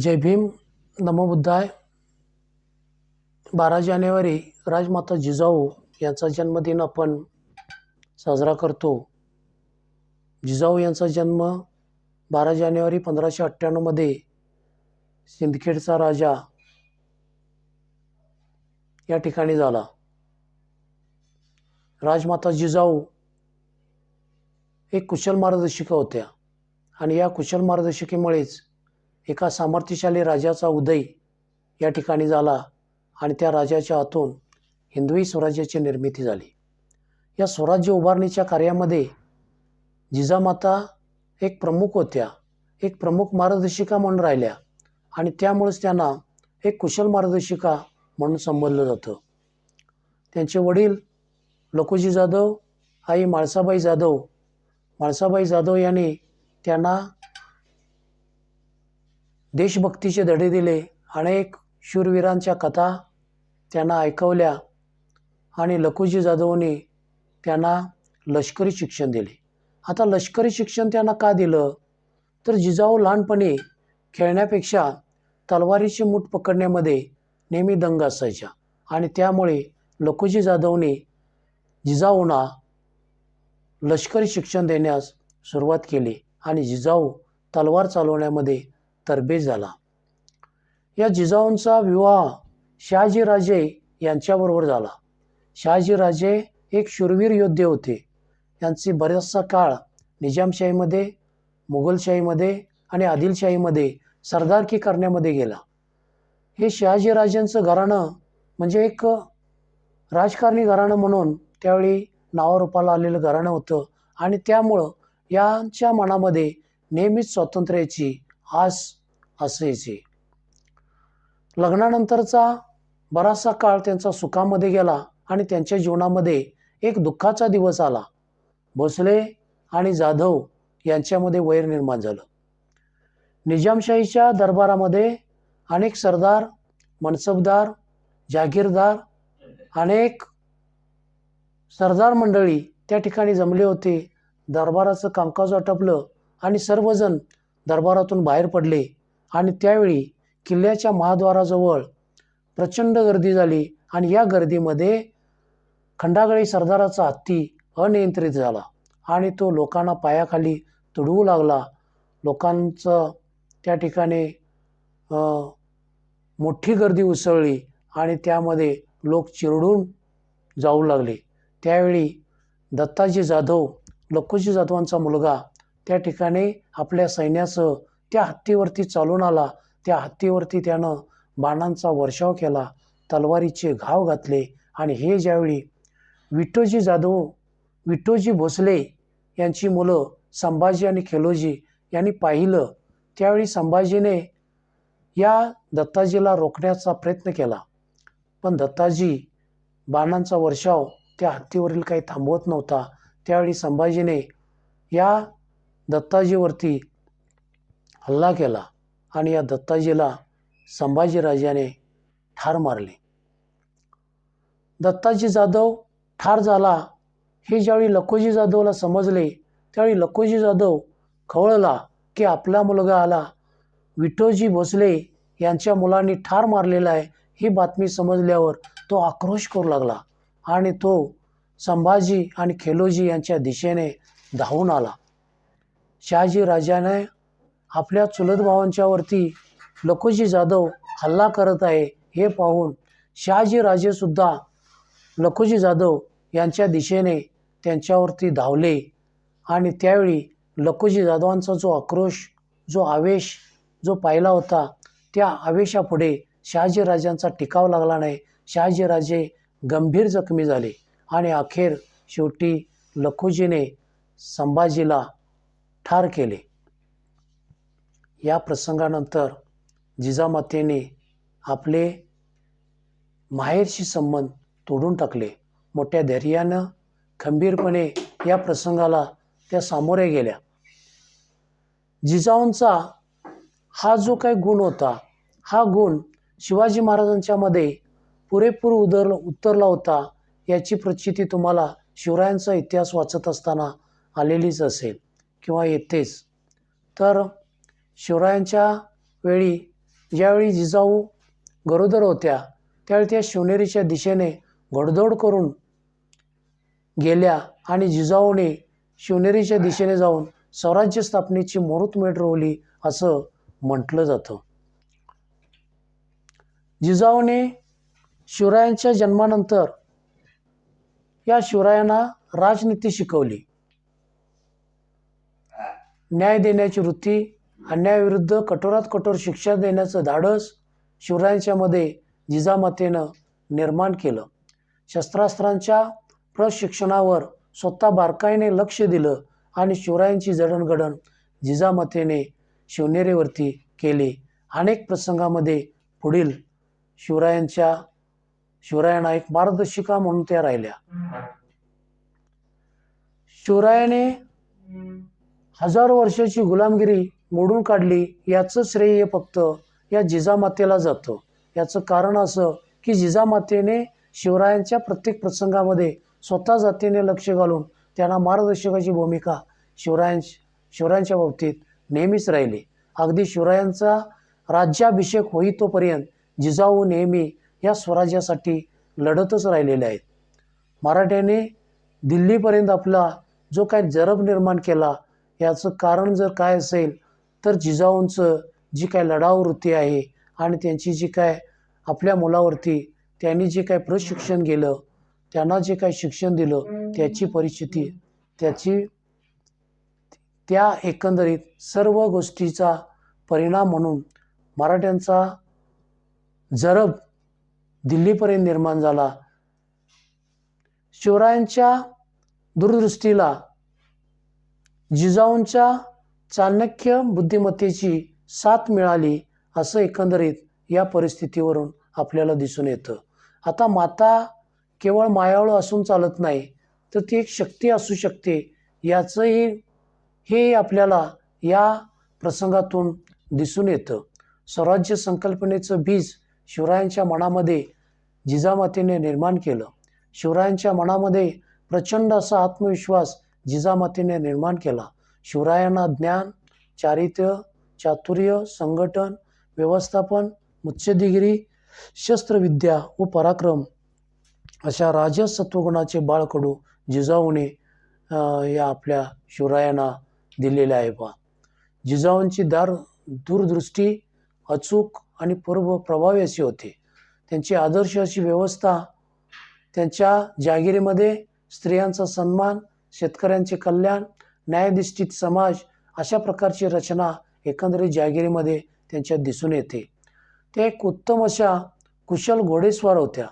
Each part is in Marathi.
जय भीम. नमो बुद्धाय. बारा जानेवारी राजमाता जिजाऊ यांचा जन्मदिन आपण साजरा करतो. जिजाऊ यांचा जन्म बारा जानेवारी पंधराशे अठ्ठ्याण्णवमध्ये सिंदखेडचा राजा या ठिकाणी झाला. राजमाता जिजाऊ एक कुशल मार्गदर्शिका होत्या आणि या कुशल मार्गदर्शिकेमुळेच एका सामर्थ्यशाली राजाचा उदय या ठिकाणी झाला आणि त्या राजाच्या हातून हिंदवी स्वराज्याची निर्मिती झाली. या स्वराज्य उभारणीच्या कार्यामध्ये जिजामाता एक प्रमुख होत्या एक प्रमुख मार्गदर्शिका म्हणून राहिल्या आणि त्यामुळेच त्यांना एक कुशल मार्गदर्शिका म्हणून संबोधलं जातं. त्यांचे वडील लकोजी जाधव आई माळसाबाई जाधव माळसाबाई जाधव यांनी त्यांना देशभक्तीचे धडे दिले. अनेक शूरवीरांच्या कथा त्यांना ऐकवल्या आणि लखुजी जाधवने त्यांना लष्करी शिक्षण दिले. आता लष्करी शिक्षण त्यांना का दिलं? तर जिजाऊ लहानपणी खेळण्यापेक्षा तलवारीची मूठ पकडण्यामध्ये नेहमी दंग असायच्या आणि त्यामुळे लखुजी जाधवने जिजाऊंना लष्करी शिक्षण देण्यास सुरुवात केली आणि जिजाऊ तलवार चालवण्यामध्ये तरबेज झाला. या जिजाऊंचा विवाह शहाजीराजे यांच्याबरोबर झाला. शहाजीराजे एक शूरवीर योद्धे होते. यांची बराचसा काळ निजामशाहीमध्ये मुघलशाहीमध्ये आणि आदिलशाहीमध्ये सरदारकी करण्यामध्ये गेला. हे शहाजीराजांचं घराणं म्हणजे एक राजकारणी घराणं म्हणून त्यावेळी नावारूपाला आलेलं घराणं होतं आणि त्यामुळं यांच्या मनामध्ये नेहमीच स्वातंत्र्याची आस असायचे लग्नानंतरचा बराचसा काळ त्यांचा सुखामध्ये गेला आणि त्यांच्या जीवनामध्ये एक दुःखाचा दिवस आला. भोसले आणि जाधव यांच्यामध्ये वैर निर्माण झालं. निजामशाहीच्या दरबारामध्ये अनेक सरदार मनसबदार जागीरदार अनेक सरदार मंडळी त्या ठिकाणी जमले होते. दरबाराचं कामकाज आटपलं आणि सर्वजण दरबारातून बाहेर पडले. आणि त्यावेळी किल्ल्याच्या महाद्वाराजवळ प्रचंड गर्दी झाली आणि या गर्दीमध्ये खंडागळी सरदाराचा हत्ती अनियंत्रित झाला आणि तो लोकांना पायाखाली तुडवू लागला. लोकांचं त्या ठिकाणी मोठी गर्दी उसळली आणि त्यामध्ये लोक चिरडून जाऊ लागले. त्यावेळी दत्ताजी जाधव लखुजी जाधवांचा मुलगा त्या ठिकाणी आपल्या सैन्यासह त्या हत्तीवरती चालून आला. त्या हत्तीवरती त्यानं बाणांचा वर्षाव केला तलवारीचे घाव घातले आणि हे ज्यावेळी विठ्ठोजी जाधव विठ्ठोजी भोसले यांची मुलं संभाजी आणि खेलोजी यांनी पाहिलं त्यावेळी संभाजीने या दत्ताजीला रोखण्याचा प्रयत्न केला. पण दत्ताजी बाणांचा वर्षाव त्या हत्तीवरील काही थांबवत नव्हता. त्यावेळी संभाजीने या दत्ताजीवरती हल्ला केला आणि या दत्ताजीला संभाजीराजाने ठार मारले. दत्ताजी जाधव ठार झाला. हे ज्यावेळी लखोजी जाधवला समजले त्यावेळी लखोजी जाधव खवळला की आपला मुलगा आला. विठोजी भोसले यांच्या मुलांनी ठार मारलेला आहे ही बातमी समजल्यावर तो आक्रोश करू लागला आणि तो संभाजी आणि खेलोजी यांच्या दिशेने धावून आला. शहाजी राजाने आपल्या चुलत भावांच्यावरती लखोजी जाधव हल्ला करत आहे हे पाहून शहाजीराजेसुद्धा लखोजी जाधव यांच्या दिशेने त्यांच्यावरती धावले. आणि त्यावेळी लखोजी जाधवांचा जो आक्रोश जो आवेश जो पाहिला होता त्या आवेशापुढे शहाजीराजांचा टिकाव लागला नाही. शहाजीराजे गंभीर जखमी झाले आणि अखेर शेवटी लखोजीने संभाजीला ठार केले. या प्रसंगानंतर जिजामातेने आपले माहेरशी संबंध तोडून टाकले. मोठ्या धैर्यानं खंबीरपणे या प्रसंगाला त्या सामोरे गेल्या. जिजाऊंचा हा जो काही गुण होता हा गुण शिवाजी महाराजांच्यामध्ये पुरेपूर उदर उतरला होता याची प्रचिती तुम्हाला शिवरायांचा इतिहास वाचत असताना आलेलीच असेल किंवा येतेच. तर शिवरायांच्या वेळी ज्यावेळी जिजाऊ गरोदर होत्या त्यावेळी त्या शिवनेरीच्या दिशेने घोडदौड करून गेल्या आणि जिजाऊने शिवनेरीच्या दिशेने जाऊन स्वराज्य स्थापनेची मुहूर्तमेढ रोवली असं म्हटलं जातं. जिजाऊने शिवरायांच्या जन्मानंतर या शिवरायांना राजनीती शिकवली. न्याय देण्याची वृत्ती अन्यायाविरुद्ध कठोरात कठोर शिक्षा देण्याचं धाडस शिवरायांच्यामध्ये जिजामातेनं निर्माण केलं. शस्त्रास्त्रांच्या प्रशिक्षणावर स्वतः बारकाईने लक्ष दिलं आणि शिवरायांची जडणघडण जिजामातेने शिवनेरीवरती केली. अनेक प्रसंगामध्ये पुढील शिवरायांच्या शिवरायांना एक मार्गदर्शिका म्हणून त्या राहिल्या. शिवरायाने हजारो वर्षाची गुलामगिरी मोडून काढली याचं श्रेय फक्त या जिजामातेला जातं. याचं कारण असं की जिजामातेने शिवरायांच्या प्रत्येक प्रसंगामध्ये स्वतः जातीने लक्ष घालून त्यांना मार्गदर्शकाची भूमिका शिवरायांश शिवरायांच्या बाबतीत नेहमीच राहिली. अगदी शिवरायांचा राज्याभिषेक होई तोपर्यंत जिजाऊ नेहमी या स्वराज्यासाठी लढतच राहिलेले आहेत. मराठ्याने दिल्लीपर्यंत आपला जो काय जरब निर्माण केला याचं कारण जर काय असेल तर जिजाऊंचं जी काय लढाव वृत्ती आहे आणि त्यांची जी काय आपल्या मुलावरती त्यांनी जे काय प्रशिक्षण केलं त्यांना जे काय शिक्षण दिलं त्याची परिस्थिती त्याची त्या एकंदरीत सर्व गोष्टीचा परिणाम म्हणून मराठ्यांचा जरब दिल्लीपर्यंत निर्माण झाला. शिवरायांच्या दूरदृष्टीला जिजाऊंच्या चाणक्य बुद्धिमत्तेची साथ मिळाली असं एकंदरीत या परिस्थितीवरून आपल्याला दिसून येतं. आता माता केवळ मायाळू असून चालत नाही तर ती एक शक्ती असू शकते याचंही हे आपल्याला या प्रसंगातून दिसून येतं. स्वराज्य संकल्पनेचं बीज शिवरायांच्या मनामध्ये जिजामातेने निर्माण केलं. शिवरायांच्या मनामध्ये प्रचंड असा आत्मविश्वास जिजामातेने निर्माण केला. शिवरायांना ज्ञान चारित्र्य चातुर्य संघटन व्यवस्थापन मुत्सद्देगिरी शस्त्रविद्या व पराक्रम अशा राजसत्वगुणाचे बाळकडू जिजाऊने या आपल्या शिवरायांना दिलेले आहे बा जिजाऊंची दार दूरदृष्टी अचूक आणि पूर्व प्रभावी अशी होती. त्यांची आदर्श अशी व्यवस्था त्यांच्या जागिरीमध्ये स्त्रियांचा सन्मान शेतकऱ्यांचे कल्याण न्यायाधिष्ठित समाज अशा प्रकारची रचना एकंदरीत जागिरीमध्ये त्यांच्यात दिसून येते. त्या एक उत्तम अशा कुशल घोडेस्वार होत्या.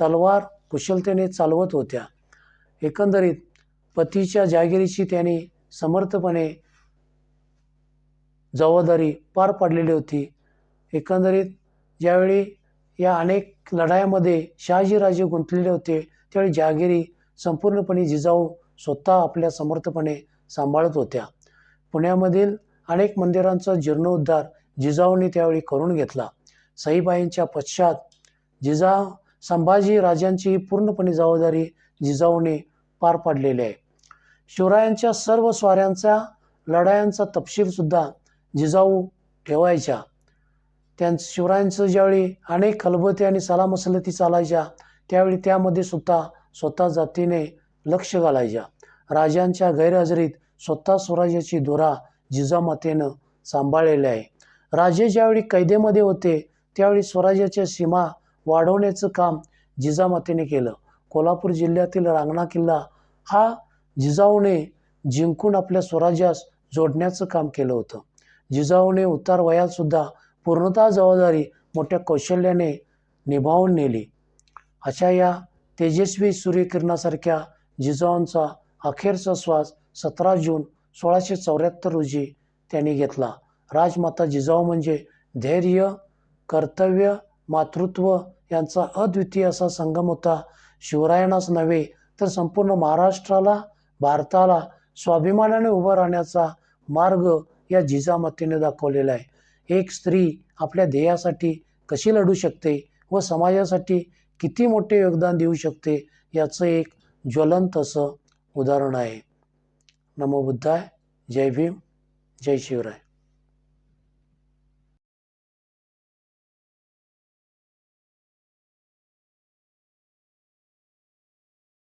तलवार कुशलतेने चालवत होत्या. एकंदरीत पतीच्या जागिरीची त्यांनी समर्थपणे जबाबदारी पार पाडलेली होती. एकंदरीत ज्यावेळी या अनेक लढायामध्ये शहाजीराजे गुंतलेले होते त्यावेळी जहागिरी संपूर्णपणे जिजाऊ स्वतः आपल्या समर्थपणे सांभाळत होत्या. पुण्यामधील अनेक मंदिरांचा जीर्णोद्धार जिजाऊने त्यावेळी करून घेतला. सईबाईंच्या पश्चात जिजा संभाजी राजांची पूर्णपणे जबाबदारी जिजाऊने पार पाडलेली आहे. शिवरायांच्या सर्व स्वाऱ्यांचा लढायांचा तपशीलसुद्धा जिजाऊ ठेवायच्या. त्यां शिवरायांचं ज्यावेळी अनेक खलबते आणि सलामसलती चालायच्या त्यावेळी त्यामध्ये सुद्धा स्वतः जातीने लक्ष घालायच्या. राजांच्या गैरहजेरीत स्वतः स्वराज्याची धुरा जिजामातेनं सांभाळलेली आहे. राजे ज्यावेळी कैदेमध्ये होते त्यावेळी स्वराज्याच्या सीमा वाढवण्याचं काम जिजामातेने केलं. कोल्हापूर जिल्ह्यातील रांगणा किल्ला हा जिजाऊने जिंकून आपल्या स्वराज्यास जोडण्याचं काम केलं होतं. जिजाऊने उतार वयातसुद्धा पूर्णतः जबाबदारी मोठ्या कौशल्याने निभावून नेली. अशा या तेजस्वी सूर्यकिरणासारख्या जिजाऊंचा अखेरचा श्वास सतरा जून सोळाशे चौऱ्याहत्तर रोजी त्यांनी घेतला. राजमाता जिजाऊ म्हणजे धैर्य कर्तव्य मातृत्व यांचा अद्वितीय असा संगम होता. शिवरायांनाच नव्हे तर संपूर्ण महाराष्ट्राला भारताला स्वाभिमानाने उभं राहण्याचा मार्ग या जिजामातेने दाखवलेला आहे. एक स्त्री आपल्या ध्येयासाठी कशी लढू शकते व समाजासाठी किती मोठे योगदान देऊ शकते याचं एक ज्वलंत असं उदाहरण आहे. नमो बुद्धाय जय भीम जय शिवराय.